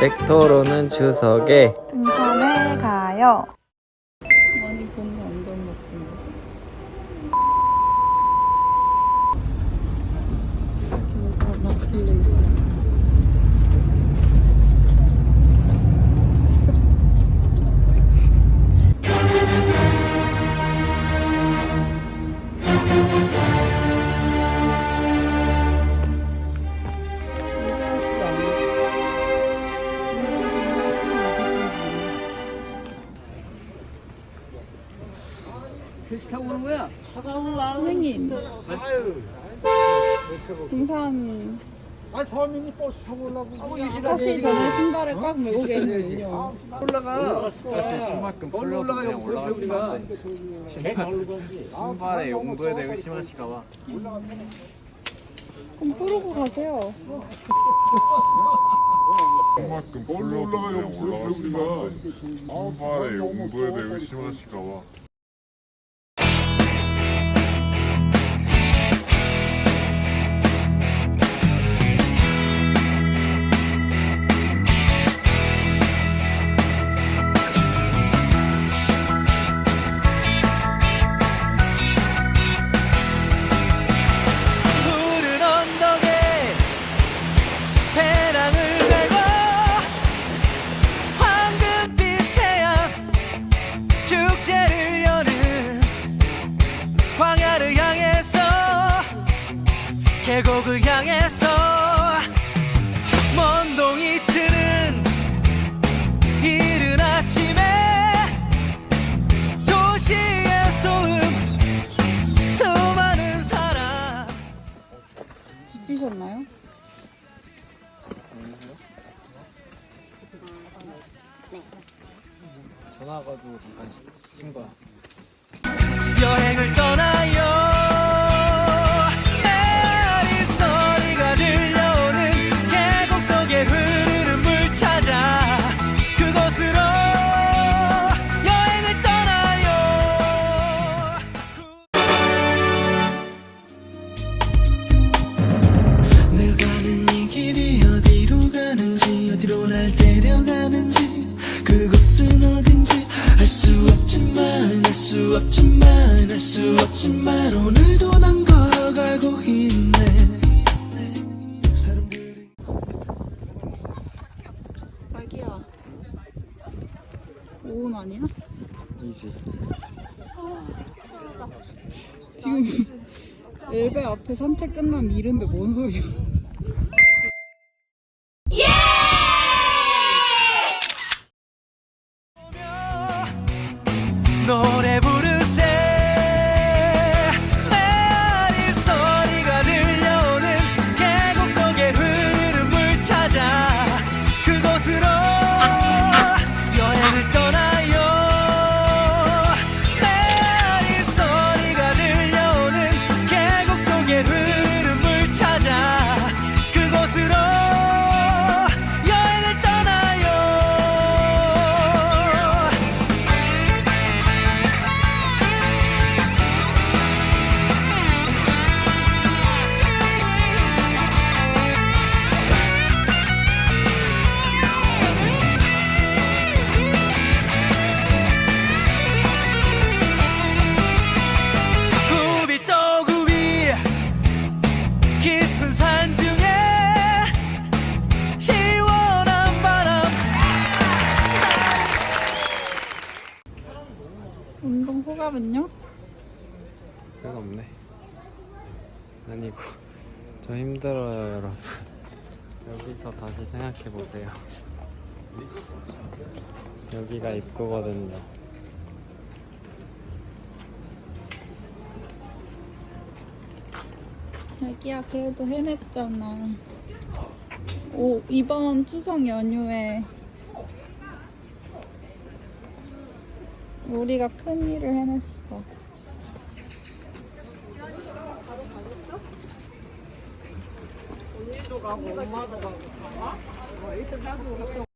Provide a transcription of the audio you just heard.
벡터로는 추석에 등산에 가요. 택시 타고 오는 거야? 선생님. 등산. 아 서민이 버스 타고 오려고 하시 전에 신발을 꽉 메고 계시는군요. 올라가. 신발끈 얼른 올라가 여기서 우리가. 신발의 용도에 대해 의심하실까봐. 그럼 풀고 가세요. 그만큼 얼른 올라가요 올라가시가 신발의 용도에 대해 의심하실까봐 계곡을 향해서 먼 동이 트는 이른 아침에 도시의 소음 수많은 사람 지치셨나요? 전화 가지고 잠깐 쉰 거야 없지만 알수 없지만 오늘도 난 걸어가고 있네. 자기야. 오은 아니야? 이지. 지금 엘베 앞에 산책 끝나면 이른데 뭔 소리야 소감은요? 별거 없네. 아니고 좀 힘들어요 여러분. 여기서 다시 생각해 보세요. 여기가 입구거든요. 자기야 그래도 해냈잖아. 오 이번 추석 연휴에 우리가 큰 일을 해냈어 언니도 가고 엄마도 가고 가? 어, 일단 나도